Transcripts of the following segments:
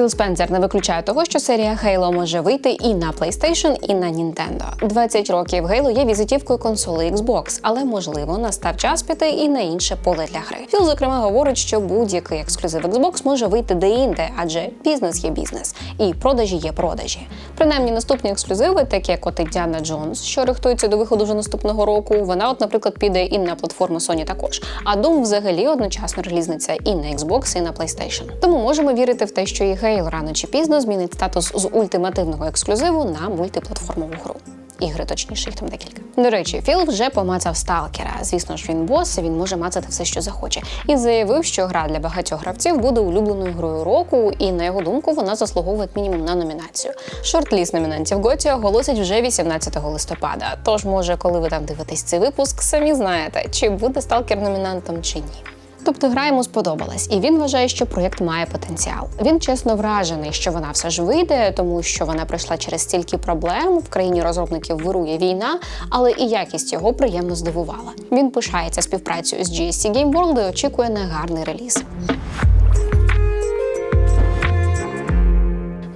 Філ Спенсер не виключає того, що серія Halo може вийти і на PlayStation, і на Nintendo. 20 років Halo є візитівкою консоли Xbox, але можливо настав час піти і на інше поле для гри. Філ, зокрема, говорить, що будь-який ексклюзив Xbox може вийти де-інде, адже бізнес є бізнес, і продажі є продажі. Принаймні, наступні ексклюзиви, такі як от Індіана Джонс, що рихтується до виходу вже наступного року. Вона, от, наприклад, піде і на платформу Sony також. А Doom взагалі одночасно релізниця і на Xbox, і на PlayStation. Тому можемо вірити в те, що і Halo рано чи пізно змінить статус з ультимативного ексклюзиву на мультиплатформову гру. Ігри, точніше, їх там декілька. До речі, Філ вже помацав сталкера. Звісно ж, він бос, він може мацати все, що захоче. І заявив, що гра для багатьох гравців буде улюбленою грою року, і на його думку вона заслуговує мінімум на номінацію. Шорт-ліст номінантів Готі оголосять вже 18 листопада. Тож, може, коли ви там дивитесь цей випуск, самі знаєте, чи буде сталкер номінантом чи ні. Тобто гра йому сподобалась, і він вважає, що проєкт має потенціал. Він чесно вражений, що вона все ж вийде, тому що вона пройшла через стільки проблем. В країні розробників вирує війна, але і якість його приємно здивувала. Він пишається співпрацею з GSC Game World і очікує на гарний реліз.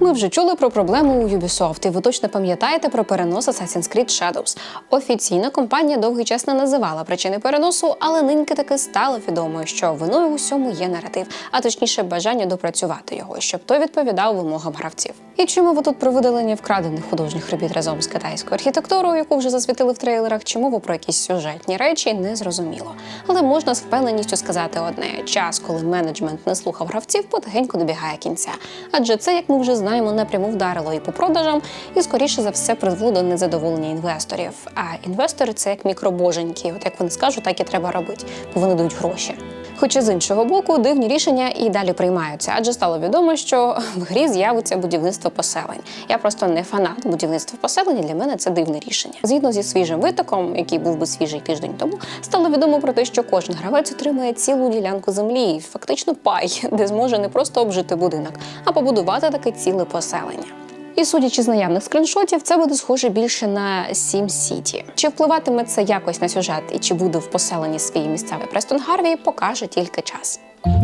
Ми вже чули про проблему у Ubisoft, і ви точно пам'ятаєте про перенос Assassin's Creed Shadows. Офіційно компанія довгий час не називала причини переносу, але ниньки таки стало відомо, що виною усьому є наратив, а точніше бажання допрацювати його, щоб той відповідав вимогам гравців. І чи мова тут про видалення вкрадених художніх робіт разом з китайською архітектурою, яку вже засвітили в трейлерах, чи мова про якісь сюжетні речі, не зрозуміло. Але можна з впевненістю сказати одне: час, коли менеджмент не слухав гравців, потихеньку добігає кінця. Адже це, як ми вже знаємо, напряму вдарило і по продажам, і скоріше за все призвело до незадоволення інвесторів. А інвестори це як мікробоженьки. От як вони скажуть, так і треба робити, бо вони дають гроші. Хоча з іншого боку, дивні рішення і далі приймаються, адже стало відомо, що в грі з'явиться будівництво поселень. Я просто не фанат будівництва поселень. Для мене це дивне рішення. Згідно зі свіжим витоком, який був би свіжий тиждень тому, стало відомо про те, що кожен гравець отримає цілу ділянку землі, фактично пай, де зможе не просто обжити будинок, а побудувати таке ціле поселення. І судячи з наявних скріншотів, це буде схоже більше на Сім Сіті. Чи впливатиме це якось на сюжет і чи буде в поселенні свій місцевий Престон Гарві, покаже тільки час.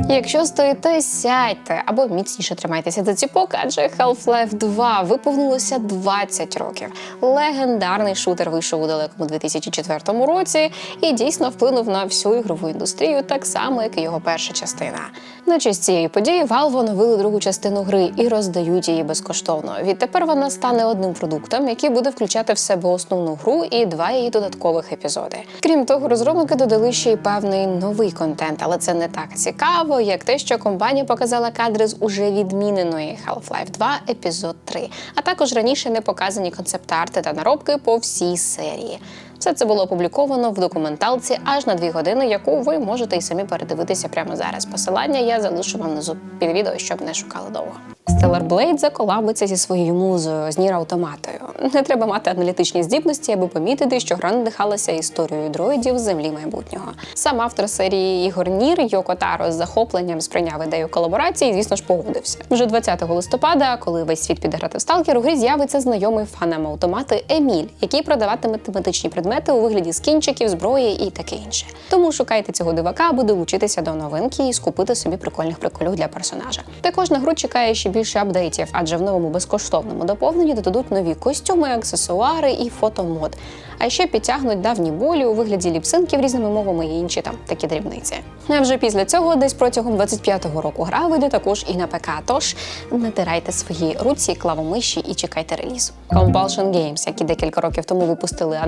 Якщо стоїте, сядьте або міцніше тримайтеся за ціпок, адже Half-Life 2 виповнилося 20 років. Легендарний шутер вийшов у далекому 2004 році і дійсно вплинув на всю ігрову індустрію, так само, як і його перша частина. На честь цієї події Valve оновили другу частину гри і роздають її безкоштовно. Відтепер вона стане одним продуктом, який буде включати в себе основну гру і два її додаткових епізоди. Крім того, розробники додали ще й певний новий контент, але це не так цікаво, як те, що компанія показала кадри з уже відміненої Half-Life 2 епізод 3, а також раніше не показані концепт-арти та наробки по всій серії. Все це було опубліковано в документалці аж на дві години, яку ви можете і самі передивитися прямо зараз. Посилання я залишу вам внизу під відео, щоб не шукали довго. Stellar Blade заколабиться зі своєю музою з Нір Автоматою. Не треба мати аналітичні здібності, аби помітити, що гра надихалася історією дроїдів з землі майбутнього. Сам автор серії ігор Нір Йоко Таро з захопленням сприйняв ідею колаборації, і, звісно ж, погодився. Вже 20 листопада, коли весь світ піде грати в сталкер, у грі з'явиться знайомий фанам автомати Еміль, який продаватиме тематичні предмети у вигляді скінчиків, зброї і таке інше. Тому шукайте цього дивака, аби долучитися до новинки і скупити собі прикольних приколів для персонажа. Також на гру чекає ще більше апдейтів, адже в новому безкоштовному доповненні додадуть нові костюми, аксесуари і фотомод. А ще підтягнуть давні болі у вигляді ліпсинків різними мовами і інші там такі дрібниці. А вже після цього, десь протягом 25-го року, гра вийде також і на ПК. Тож натирайте свої руці, клавомиші і чекайте релізу. Compulsion Games, які декілька років тому випустили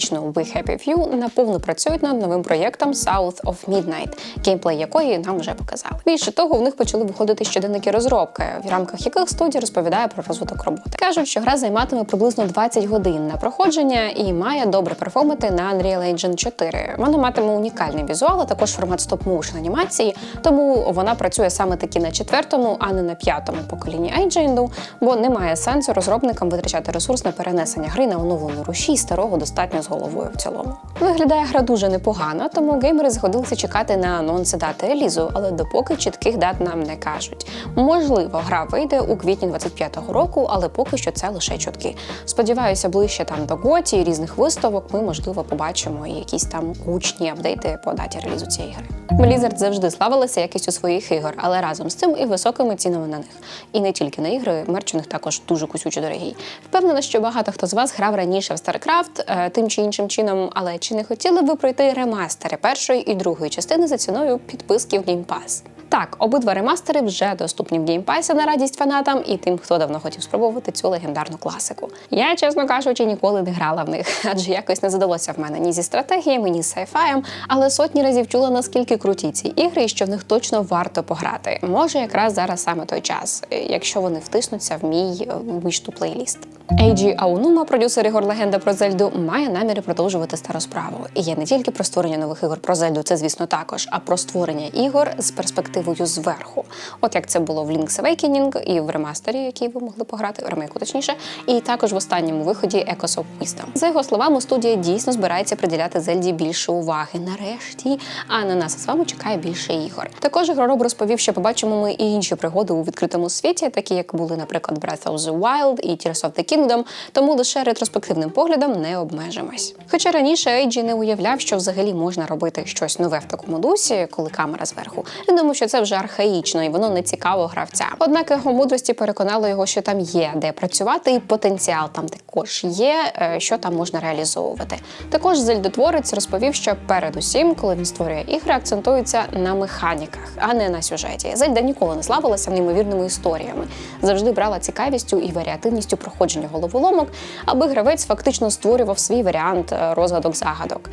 антиутопічну We Happy Few, наповно працюють над новим проєктом South of Midnight, геймплей якої нам вже показали. Більше того, в них почали виходити щоденники розробки, в рамках яких студія розповідає про розвиток роботи. Кажуть, що гра займатиме приблизно 20 годин на проходження і має добре перформити на Unreal Engine 4. Вона матиме унікальний візуал, а також формат стоп-моушен анімації, тому вона працює саме таки на четвертому, а не на п'ятому поколінні iGen, бо немає сенсу розробникам витрачати ресурс на перенесення гри на оновлену руші старого достатньо з головою в цілому. Виглядає гра дуже непогано, тому геймери згодилися чекати на анонси дати релізу, але допоки чітких дат нам не кажуть. Можливо, гра вийде у квітні 25-го року, але поки що це лише чутки. Сподіваюся, ближче там до готі і різних виставок ми можливо побачимо якісь там гучні апдейти по даті релізу цієї гри. Blizzard завжди славилася якістю своїх ігор, але разом з цим і високими цінами на них. І не тільки на ігри, мерч у них також дуже кусючо дорогий. Впевнена, що багато хто з вас грав раніше в StarCraft е, тим чи іншим чином, але чи не хотіли б ви пройти ремастери першої і другої частини за ціною підписки в Game Pass? Так, обидва ремастери вже доступні в Pass на радість фанатам і тим, хто давно хотів спробувати цю легендарну класику. Я, чесно кажучи, ніколи не грала в них, адже якось не задалося в мене ні зі стратегіями, ні з сайфаєм, але сотні разів чула наскільки круті ці ігри і що в них точно варто пограти. Може, якраз зараз саме той час, е, якщо вони втиснуться в мій е, вишту плейліст. Ейджі Аунума, продюсер ігор Легенда про Зельду, має наміри продовжувати стару справу. І є не тільки про створення нових ігор про Зельду, це звісно також, а про створення ігор з перспективою зверху. От як це було в Link's Awakening і в ремастері, який ви могли пограти, ремейку точніше, і також в останньому виході Echoes of Wisdom. За його словами, студія дійсно збирається приділяти Зельді більше уваги. Нарешті, а на нас з вами чекає більше ігор. Також ігророб розповів, що побачимо ми і інші пригоди у відкритому світі, такі як були, наприклад, Breath of the Wild і Tears of the Kingdom, тому лише ретроспективним поглядом не обмежимось. Хоча раніше Ейджі не уявляв, що взагалі можна робити щось нове в такому дусі, коли камера зверху. Він думав, що це вже архаїчно і воно не цікаво гравцям. Однак його мудрості переконало його, що там є де працювати, і потенціал там також є, е, що там можна реалізовувати. Також зельдотворець розповів, що передусім, коли він створює ігри, акцентується на механіках, а не на сюжеті. Зельда ніколи не славилася неймовірними історіями, завжди брала цікавістю і варіативністю проходження головоломок, аби гравець фактично створював свій варіант е, розгадок загадок.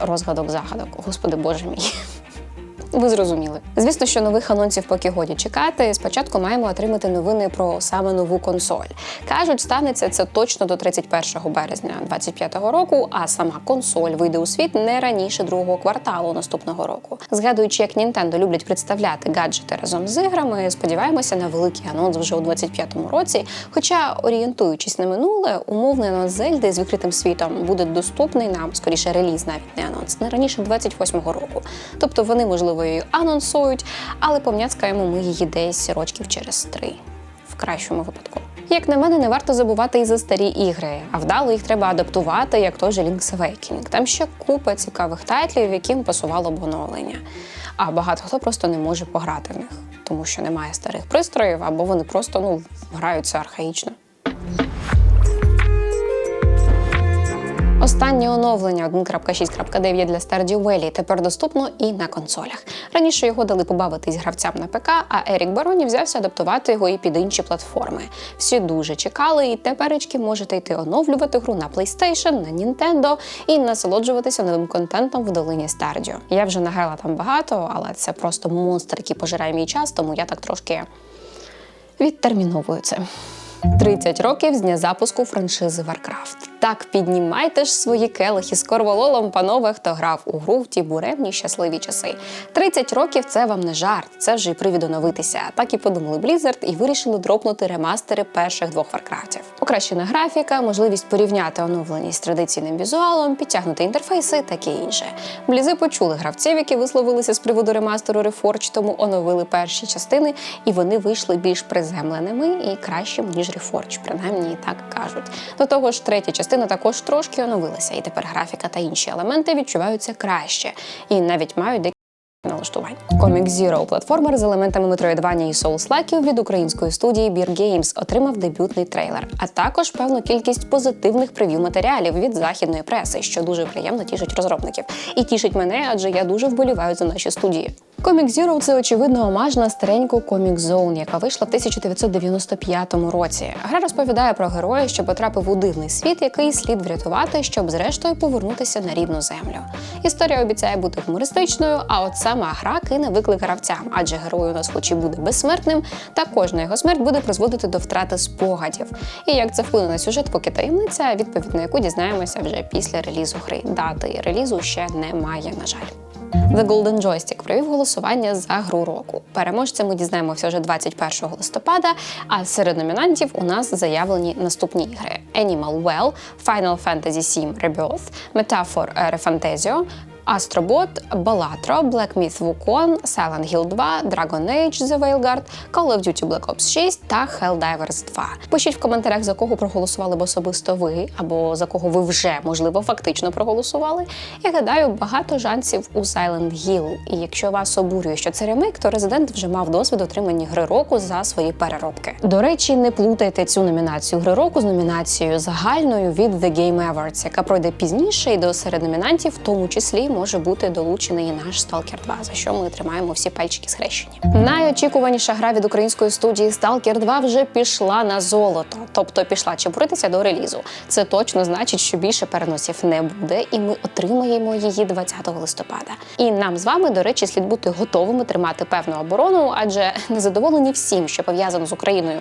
Розгадок загадок, господи боже мій. Ви зрозуміли. Звісно, що нових анонсів поки годі чекати. Спочатку маємо отримати новини про саме нову консоль. Кажуть, станеться це точно до 31 березня 2025 року, а сама консоль вийде у світ не раніше другого кварталу наступного року. Згадуючи, як Nintendo люблять представляти гаджети разом з іграми, сподіваємося на великий анонс вже у 2025 році. Хоча, орієнтуючись на минуле, умовний анонс Зельди з відкритим світом буде доступний нам, скоріше реліз, навіть не анонс, не раніше 28-го року. Тобто вони можливо її анонсують, але помняцкаємо ми її десь рочків через три, в кращому випадку. Як на мене, не варто забувати і за старі ігри, а вдало їх треба адаптувати, як той же Link's Awakening. Там ще купа цікавих тайтлів, яким пасувало б оновлення. А багато хто просто не може пограти в них, тому що немає старих пристроїв, або вони просто ну граються архаїчно. Останнє оновлення 1.6.9 для Stardew Valley тепер доступно і на консолях. Раніше його дали побавитись гравцям на ПК, а Ерік Бароні взявся адаптувати його і під інші платформи. Всі дуже чекали, і теперечки можете йти оновлювати гру на PlayStation, на Nintendo і насолоджуватися новим контентом в долині Stardew. Я вже награла там багато, але це просто монстр, який пожирає мій час, тому я так трошки відтерміновую це. 30 років з дня запуску франшизи Warcraft. Так піднімайте ж свої келихи з корвалолом, панове, хто грав у гру в ті буремні щасливі часи. 30 років це вам не жарт, це вже й привід оновитися. Так і подумали Blizzard і вирішили дропнути ремастери перших двох Варкрафтів. Покращена графіка, можливість порівняти оновленість з традиційним візуалом, підтягнути інтерфейси, таке інше. Блізи почули гравців, які висловилися з приводу ремастеру Reforged, тому оновили перші частини, і вони вийшли більш приземленими і кращими, ніж Reforged, принаймні так кажуть. До того ж, третя частина також трошки оновилася, і тепер графіка та інші елементи відчуваються краще і навіть мають налаштувань. Comic Zero платформер з елементами Metroidvania і Souls-лайків від української студії Beer Games отримав дебютний трейлер, а також певну кількість позитивних прев'ю матеріалів від західної преси, що дуже приємно тішить розробників. І тішить мене, адже я дуже вболіваю за наші студії. Comic Zero – це очевидно омаж на стареньку Comic Zone, яка вийшла в 1995 році. Гра розповідає про героя, що потрапив у дивний світ, який слід врятувати, щоб зрештою повернутися на рідну землю. Історія обіцяє бути гумористичною, а от сама гра кине виклик гравцям, адже герой у нас, хоч і буде безсмертним, та кожна його смерть буде призводити до втрати спогадів. І як це вплине на сюжет, поки таємниця, відповідь на яку дізнаємося вже після релізу гри. Дати релізу ще немає, на жаль. The Golden Joystick провів голосування за гру року. Переможця ми дізнаємося вже 21 листопада. А серед номінантів у нас заявлені наступні ігри: Animal Well, Final Fantasy VII Rebirth, Metaphor Refantasio, Astrobot, Balatro, Black Myth Wukong, Silent Hill 2, Dragon Age The Veilguard, Call of Duty Black Ops 6 та Helldivers 2. Пишіть в коментарях, за кого проголосували б особисто ви, або за кого ви вже, можливо, фактично проголосували. Я гадаю, багато шансів у Silent Hill. І якщо вас обурює, що це ремейк, то Resident вже мав досвід отримання гри року за свої переробки. До речі, не плутайте цю номінацію гри року з номінацією загальною від The Game Awards, яка пройде пізніше, і до серед номінантів, в тому числі, може бути долучений і наш Stalker 2, за що ми тримаємо всі пальчики схрещені. Найочікуваніша гра від української студії Stalker 2 вже пішла на золото, тобто пішла чебуритися до релізу. Це точно значить, що більше переносів не буде, і ми отримаємо її 20 листопада. І нам з вами, до речі, слід бути готовими тримати певну оборону, адже незадоволені всім, що пов'язано з Україною.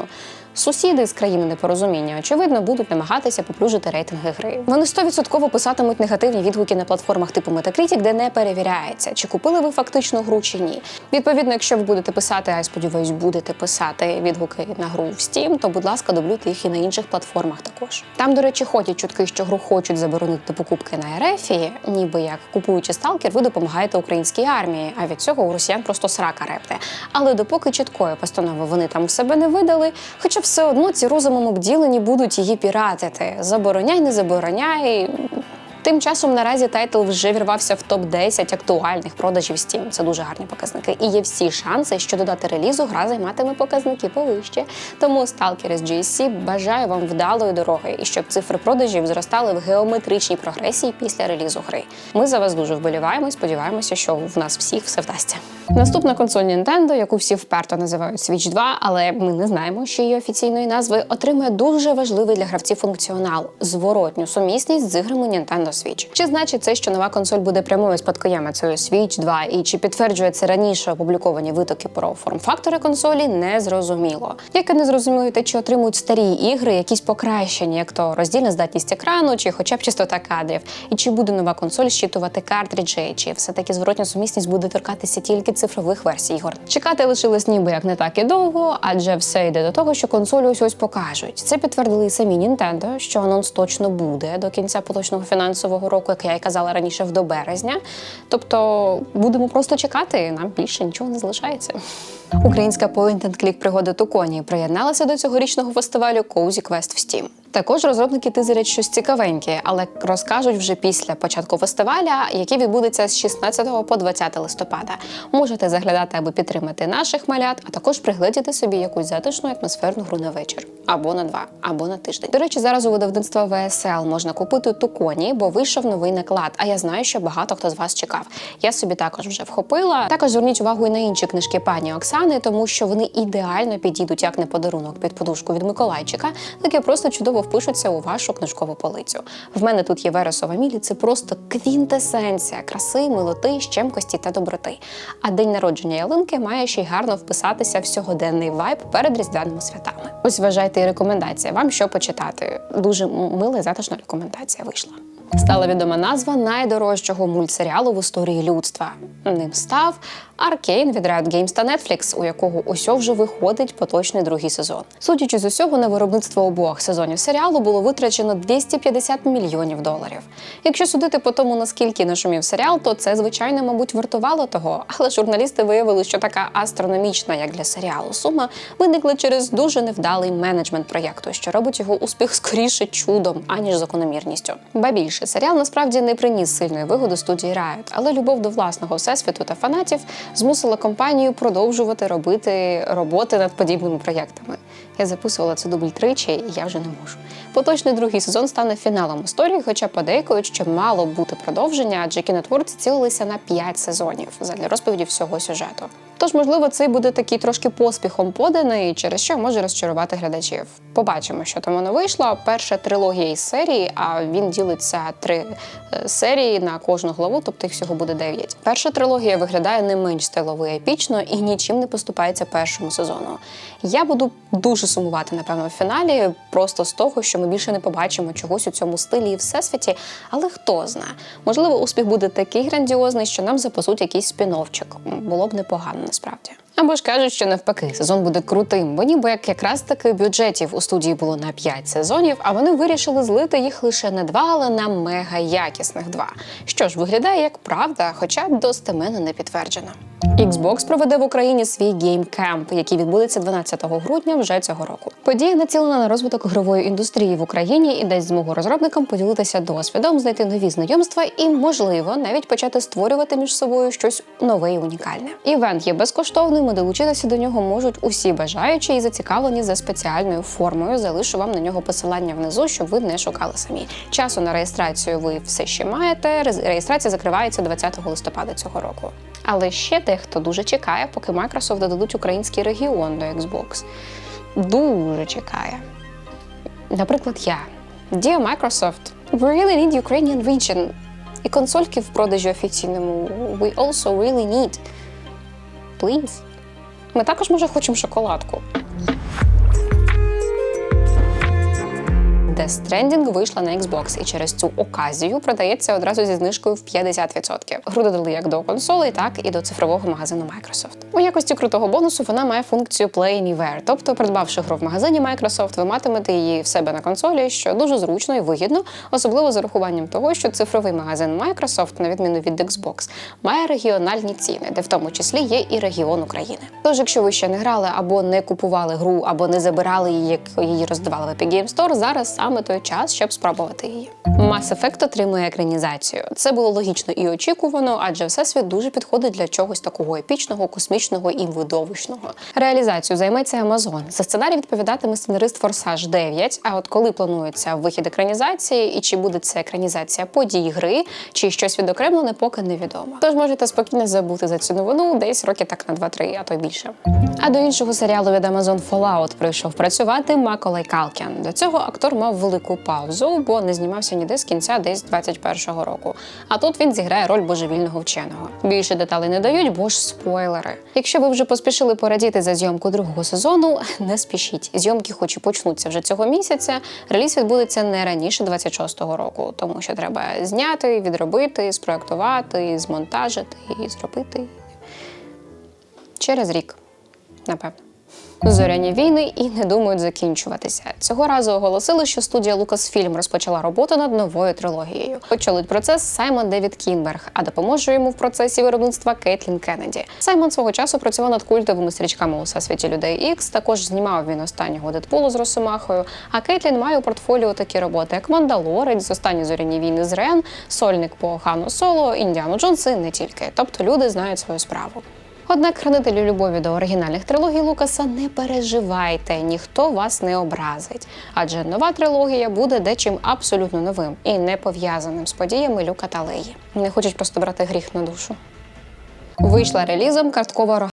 Сусіди з країни непорозуміння, очевидно, будуть намагатися поплюжити рейтинги гри. Вони 100% писатимуть негативні відгуки на платформах типу Metacritic, де не перевіряється, чи купили ви фактично гру чи ні. Відповідно, якщо ви будете писати, а я сподіваюсь, будете писати відгуки на гру в Steam, то будь ласка, дублюйте їх і на інших платформах також. Там, до речі, ходять чутки, що гру хочуть заборонити покупки на РФ, ніби як купуючи сталкер, ви допомагаєте українській армії. А від цього у росіян просто срака репте. Але допоки чіткої постанови вони там в себе не видали, хоча все одно ці розумом обділені будуть її піратити. Забороняй, не забороняй. Тим часом наразі тайтл вже вірвався в топ 10 актуальних продажів Steam. Це дуже гарні показники. І є всі шанси, що додати релізу гра займатиме показники повище. Тому Stalker з GSC бажаю вам вдалої дороги і щоб цифри продажів зростали в геометричній прогресії після релізу гри. Ми за вас дуже вболіваємо і сподіваємося, що в нас всіх все вдасться. Наступна консоль Nintendo, яку всі вперто називають Switch 2, але ми не знаємо, що її офіційної назви, отримує дуже важливий для гравців функціонал зворотню сумісність з іграми Nintendo Switch. Чи значить це, що нова консоль буде прямою спадкоємицею Switch 2, і чи підтверджує це раніше опубліковані витоки про форм-фактори консолі, не зрозуміло. Як і не зрозуміло те, чи отримують старі ігри якісь покращення, як то роздільна здатність екрану, чи хоча б частота кадрів, і чи буде нова консоль щитувати картриджі, чи все таки зворотня сумісність буде торкатися тільки цифрових версій ігор. Чекати лишилось ніби як не так і довго, адже все йде до того, що консоль ось ось покажуть. Це підтвердили і самі Nintendo, що анонс точно буде до кінця поточного фінансового року, як я й казала раніше, в до березня. Тобто будемо просто чекати, нам більше нічого не залишається. Українська point-and-click пригода Туконі приєдналася до цьогорічного фестивалю Cozy Quest в Steam. Також розробники тизерять щось цікавеньке, але розкажуть вже після початку фестиваля, який відбудеться з 16 по 20 листопада. Можете заглядати, аби підтримати наших малят, а також пригледіти собі якусь затишну атмосферну гру на вечір, або на два, або на тиждень. До речі, зараз у видавництва VSL можна купити туконі, бо вийшов новий наклад. А я знаю, що багато хто з вас чекав. Я собі також вже вхопила. Також зверніть увагу і на інші книжки пані Оксани, тому що вони ідеально підійдуть як не подарунок під подушку від Миколайчика, так і просто чудово впишуться у вашу книжкову полицю. В мене тут є Вересова Мілі, це просто квінтесенція краси, милоти, щемкості та доброти. А день народження ялинки має ще й гарно вписатися в сьогоденний вайб перед різдвяними святами. Ось вважайте і рекомендація. Вам що почитати. Дуже мила і затишна рекомендація вийшла. Стала відома назва найдорожчого мультсеріалу в історії людства. Ним став Аркейн від Riot Games та Netflix, у якого ось вже виходить поточний другий сезон. Судячи з усього, на виробництво обох сезонів серіалу було витрачено 250 мільйонів доларів. Якщо судити по тому, наскільки нашумів серіал, то це звичайно, мабуть, вартувало того. Але журналісти виявили, що така астрономічна, як для серіалу, сума виникла через дуже невдалий менеджмент проєкту, що робить його успіх скоріше чудом, аніж закономірністю. Ба більше серіал насправді не приніс сильної вигоди студії Riot, але любов до власного всесвіту та фанатів змусила компанію продовжувати робити роботи над подібними проєктами. Я записувала це дубль тричі, і я вже не можу. Поточний другий сезон стане фіналом історії, хоча подейкують, що мало бути продовження, адже кінотворці цілилися на 5 сезонів задля розповіді всього сюжету. Тож, можливо, цей буде такий трошки поспіхом поданий, через що може розчарувати глядачів. Побачимо, що там воно вийшло. Перша трилогія із серії, а він ділиться три е, серії на кожну главу, тобто їх всього буде дев'ять. Перша трилогія виглядає не менш стилово і епічно і нічим не поступається першому сезону. Я буду дуже сумувати, напевно, в фіналі, просто з того, що ми більше не побачимо чогось у цьому стилі і всесвіті. Але хто знає, можливо, успіх буде такий грандіозний, що нам запасуть якийсь спін-оффчик. Було б непогано насправді. Або ж кажуть, що навпаки, сезон буде крутим, бо ніби як якраз таки бюджетів у студії було на 5 сезонів, а вони вирішили злити їх лише не два, але на мега якісних два. Що ж виглядає як правда, хоча достеменно не підтверджено. Xbox проведе в Україні свій Camp, який відбудеться 12 грудня вже цього року. Подія націлена на розвиток ігрової індустрії в Україні і дасть змогу розробникам поділитися досвідом, знайти нові знайомства і, можливо, навіть почати створювати між собою щось нове і унікальне. Івент є безкоштовним, і долучитися до нього можуть усі бажаючі і зацікавлені за спеціальною формою. Залишу вам на нього посилання внизу, щоб ви не шукали самі. Часу на реєстрацію ви все ще маєте. Реєстрація закривається 20 листопада цього року. Але ще дехто дуже чекає, поки Microsoft додадуть український регіон до Xbox. Дуже чекає. Наприклад, я. Dear Microsoft, we really need Ukrainian region. І консольки в продажі офіційному we also really need. Please. Ми також, може, хочемо шоколадку. Death Stranding вийшла на Xbox і через цю оказію продається одразу зі знижкою в 50%. Гру додали як до консолей, так і до цифрового магазину Microsoft. У якості крутого бонусу вона має функцію Play Anywhere, тобто, придбавши гру в магазині Microsoft, ви матимете її в себе на консолі, що дуже зручно і вигідно, особливо з урахуванням того, що цифровий магазин Microsoft, на відміну від Xbox, має регіональні ціни, де в тому числі є і регіон України. Тож, якщо ви ще не грали або не купували гру, або не забирали її, як її роздавали в Epic Game Store, зараз саме той час, щоб спробувати її. Mass Effect отримує екранізацію. Це було логічно і очікувано, адже всесвіт дуже підходить для чогось такого епічного, космічного і видовищного. Реалізацію займеться Amazon. За сценарій відповідатиме сценарист Форсаж 9. А от коли планується вихід екранізації, і чи буде це екранізація подій гри, чи щось відокремлене, поки невідомо. Тож можете спокійно забути за цю новину десь роки так на 2-3, а то й більше. А до іншого серіалу від Amazon Fallout прийшов працювати Маколей Калкін. До цього актор мав велику паузу, бо не знімався ніде з кінця десь 21-го року. А тут він зіграє роль божевільного вченого. Більше деталей не дають, бо ж спойлери. Якщо ви вже поспішили порадіти за зйомку другого сезону, не спішіть. Зйомки, хоч і почнуться вже цього місяця, реліз відбудеться не раніше 26-го року, тому що треба зняти, відробити, спроектувати, змонтажити і зробити через рік, напевно. Зоряні війни і не думають закінчуватися. Цього разу оголосили, що студія Lucasfilm розпочала роботу над новою трилогією. Очолить процес Саймон Девід Кінберг, а допоможе йому в процесі виробництва Кейтлін Кеннеді. Саймон свого часу працював над культовими стрічками у всесвіті людей Ікс. Також знімав він останнього Дедпулу з Росомахою. А Кейтлін має у портфоліо такі роботи, як Мандалорець, Останні зоряні війни з Рен, Сольник по Хану Соло, Індіану Джонс і не тільки. Тобто люди знають свою справу. Однак хранителі любові до оригінальних трилогій Лукаса не переживайте, ніхто вас не образить. Адже нова трилогія буде дечим абсолютно новим і не пов'язаним з подіями Люка та Леї. Не хочуть просто брати гріх на душу. Вийшла релізом карткова рога.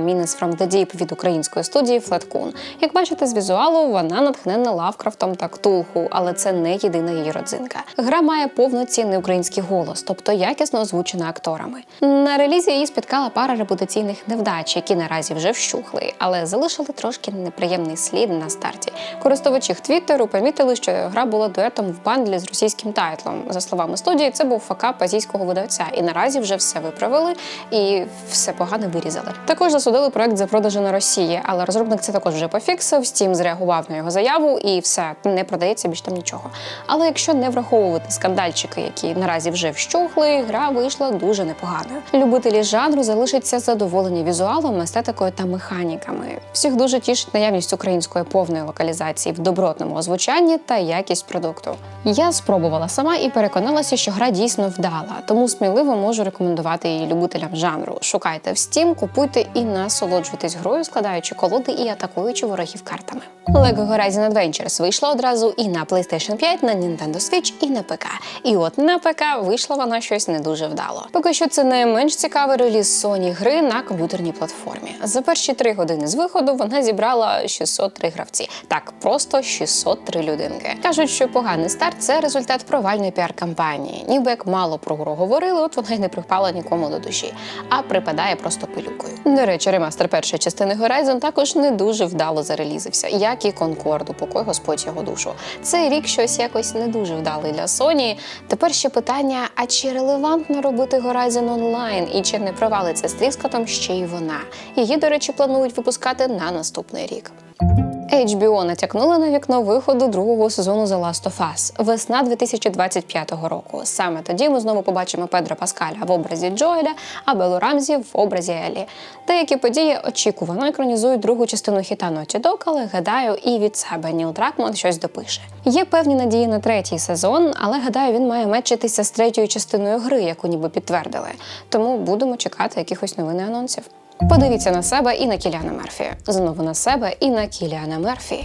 Мінес from the Deep від української студії Флеткун. Як бачите з візуалу, вона натхнена Лавкрафтом та Ктулху, але це не єдина її родзинка. Гра має повноцінний український голос, тобто якісно озвучена акторами. На релізі її спіткала пара репутаційних невдач, які наразі вже вщухли, але залишили трошки неприємний слід на старті. Користувачі Твіттеру помітили, що гра була дуетом в бандлі з російським тайтлом. За словами студії, це був факап азійського видавця, і наразі вже все виправили і все погано вирізали. Також засудили проект за продажі на Росії, але розробник це також вже пофіксив. Steam зреагував на його заяву, і все не продається більш там нічого. Але якщо не враховувати скандальчики, які наразі вже вщухли, гра вийшла дуже непоганою. Любителі жанру залишаться задоволені візуалом, естетикою та механіками. Всіх дуже тішить наявність української повної локалізації в добротному озвучанні та якість продукту. Я спробувала сама і переконалася, що гра дійсно вдала, тому сміливо можу рекомендувати її любителям жанру. Шукайте в Steam, купуйте і насолоджуйтесь грою, складаючи колоди і атакуючи ворогів картами. Lego Horizon Adventures вийшла одразу і на PlayStation 5, на Nintendo Switch, і на ПК. І от на ПК вийшла вона щось не дуже вдало. Поки що це не менш цікавий реліз Sony гри на комп'ютерній платформі. За перші три години з виходу вона зібрала 603 гравці. Так, просто 603 людинки. Кажуть, що поганий старт це результат провальної піар-кампанії. Ніби як мало про гру говорили, от вона й не припала нікому до душі, а припадає просто пилюкою. Речі, ремастер першої частини Horizon також не дуже вдало зарелізився, як і Конкорду, покой Господь його душу. Цей рік щось якось не дуже вдалий для Sony. Тепер ще питання: а чи релевантно робити Horizon онлайн і чи не провалиться з тріскотом ще й вона? Її, до речі, планують випускати на наступний рік. HBO натякнули на вікно виходу другого сезону The Last of Us – весна 2025 року. Саме тоді ми знову побачимо Педро Паскаля в образі Джоеля, а Белу Рамзі в образі Елі. Деякі події очікувано екранізують другу частину хіта Naughty Dog, але гадаю, і від себе Ніл Дракман щось допише. Є певні надії на третій сезон, але гадаю, він має мечитися з третьою частиною гри, яку ніби підтвердили. Тому будемо чекати якихось новин і анонсів. Подивіться на себе і на Кіліана Мерфі. Знову на себе і на Кіліана Мерфі.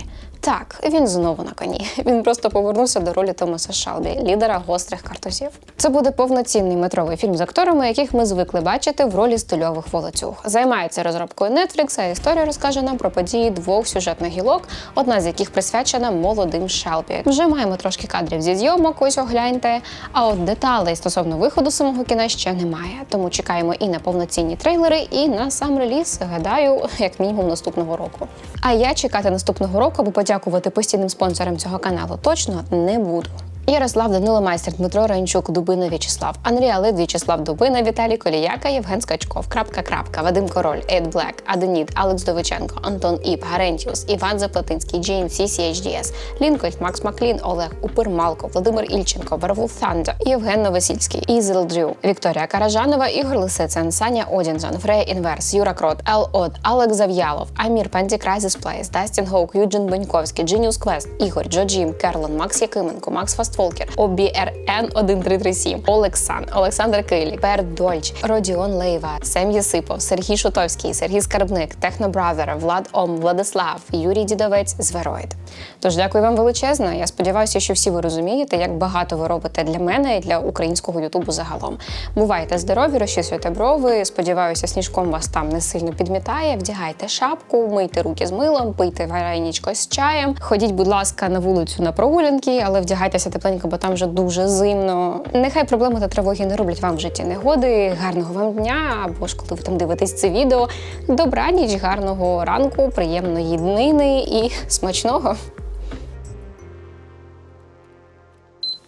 Так, він знову на коні. Він просто повернувся до ролі Томаса Шалбі, лідера гострих картузів. Це буде повноцінний метровий фільм з акторами, яких ми звикли бачити в ролі стильових волоцюг. Займається розробкою Netflix, а історія розкаже нам про події двох сюжетних гілок, одна з яких присвячена молодим Шелбі. Вже маємо трошки кадрів зі зйомок, ось огляньте. А от деталей стосовно виходу самого кіна ще немає. Тому чекаємо і на повноцінні трейлери, і на сам реліз. Гадаю, як мінімум наступного року. А я чекати наступного року, аби подякувати постійним спонсорам цього каналу точно не буду. Ярослав Данило Майстер, Дмитро Ранчук, Дубина В'ячеслав, Андрій Лид, В'ячеслав Дубина, Віталій Коліяка, Євген Скачков, Крапка Крапка, Вадим Король, Ед Блек, Аденіт, Алекс Довиченко, Антон Іп, Гарентіус, Іван Заплатинський, GNC, CHDS, Лінкольд, Макс Маклін, Олег Упир Малко, Владимир Ільченко, Вервул Thunder, Євген Новосільський, Ізел Дрю, Вікторія Каражанова, Ігор Лисицин, Саня Одінзон, Фрея Інверс, Юра Крот, Ел От, Алекс Зав'ялов, Амір Пенді Крайзис Плейс, Дастін Гоук, Юджин Беньковський, Genius Квест, Ігор, Джо Джім, Керлон, Макс Якименко, Макс Фастволкер, OBRN 1337, Олексан, Олександр Килі, Пер Дольч, Родіон Лейва, Сем Єсипов, Сергій Шутовський, Сергій Скарбник, Технобразер, Влад Ом, Владислав, Юрій Дідовець, Звероїд. Тож дякую вам величезно. Я сподіваюся, що всі ви розумієте, як багато ви робите для мене і для українського Ютубу загалом. Бувайте здорові, розчісуйте брови. Сподіваюся, сніжком вас там не сильно підмітає. Вдягайте шапку, мийте руки з милом, пийте вареничко з чаєм. Ходіть, будь ласка, на вулицю на прогулянки, але вдягайтеся тепленько, бо там вже дуже зимно. Нехай проблеми та тривоги не роблять вам в житті негоди. Гарного вам дня або ж коли ви там дивитесь це відео. Добраніч, гарного ранку, приємної днини і смачного.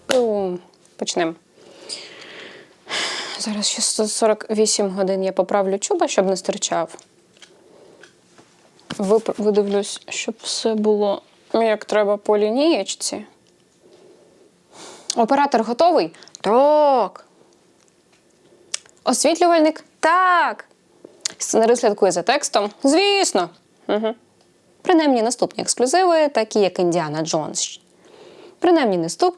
Ну, Почнемо. Зараз ще 148 годин я поправлю чуба, щоб не стирчав. Видивлюсь, щоб все було як треба по лінієчці. Оператор готовий? Так. Освітлювальник? Так. Сценарист слідкує за текстом? Звісно. Угу. Принаймні наступні ексклюзиви, такі як Індіана Джонс. Принаймні наступ...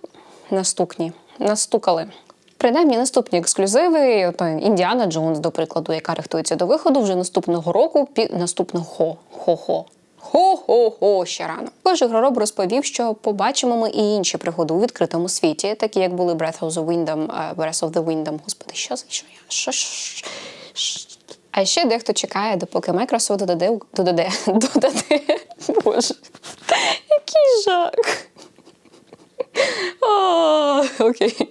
наступні. Настукали. Принаймні наступні ексклюзиви, ото Індіана Джонс, до прикладу, яка рихтується до виходу вже наступного року, пі... наступного хо-хо. Хо-хо-хо, ще рано. Також ігророб розповів, що побачимо ми і інші пригоди у відкритому світі, такі як були Breath of the Wind, е, Breath of the Wind, господи, що за що я? Що, що, що? А ще дехто чекає, допоки Microsoft додаде, додаде, додаде, боже, який жах. Окей.